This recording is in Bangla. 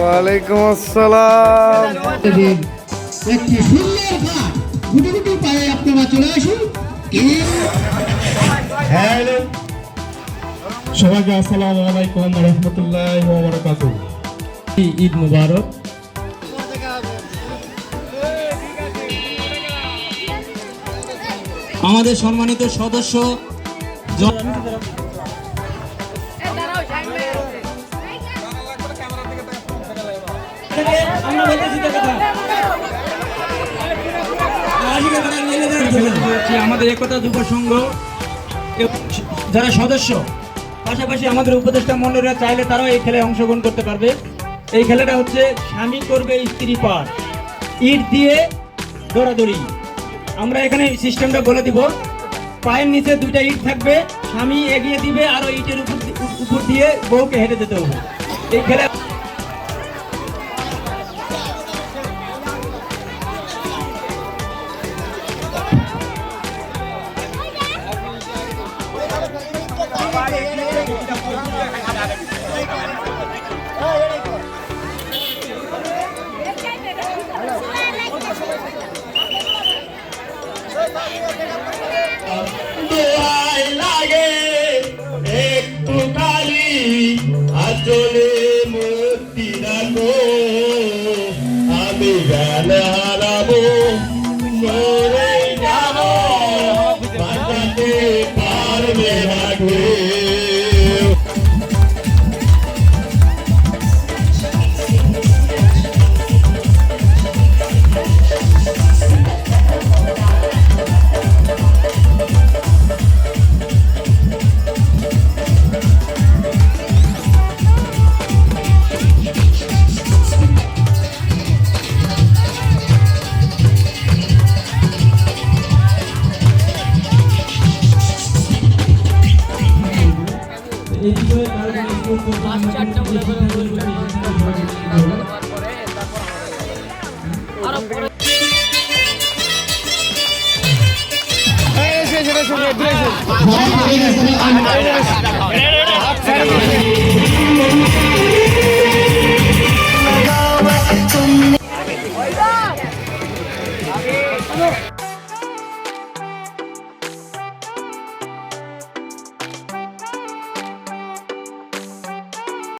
ওয়ালাইকুম আসসালাম। আপনাদের একটি সুন্দর ঘাট গুটি গুটি পায়ে আপনারা চলে আসুন। হ্যালো। সবাইকে আসসালামু আলাইকুম রহমতুল্লাহ বারাকাতু ঈদ মুবারক। আমাদের সম্মানিত সদস্য আমাদের একতা যুব সংঘ যারা সদস্য পাশাপাশি আমাদের উপদেষ্টা মন্ডলীরা চাইলে তারাও এই খেলায় অংশগ্রহণ করতে পারবে। এই খেলাটা হচ্ছে স্বামী করবে স্ত্রী পার। ইট দিয়ে দৌড়াদৌড়ি। আমরা এখানে সিস্টেমটা বলে দিব। পায়ের নিচে দুইটা ইট থাকবে, স্বামী এগিয়ে দিবে আর ওই ইটের উপর উপর দিয়ে বউকে হেঁটে যেতে হবে। এই খেলা আচলে মুক্তি রাখো। আমি গান হারাবো পারবে না সেটা সঙ্গে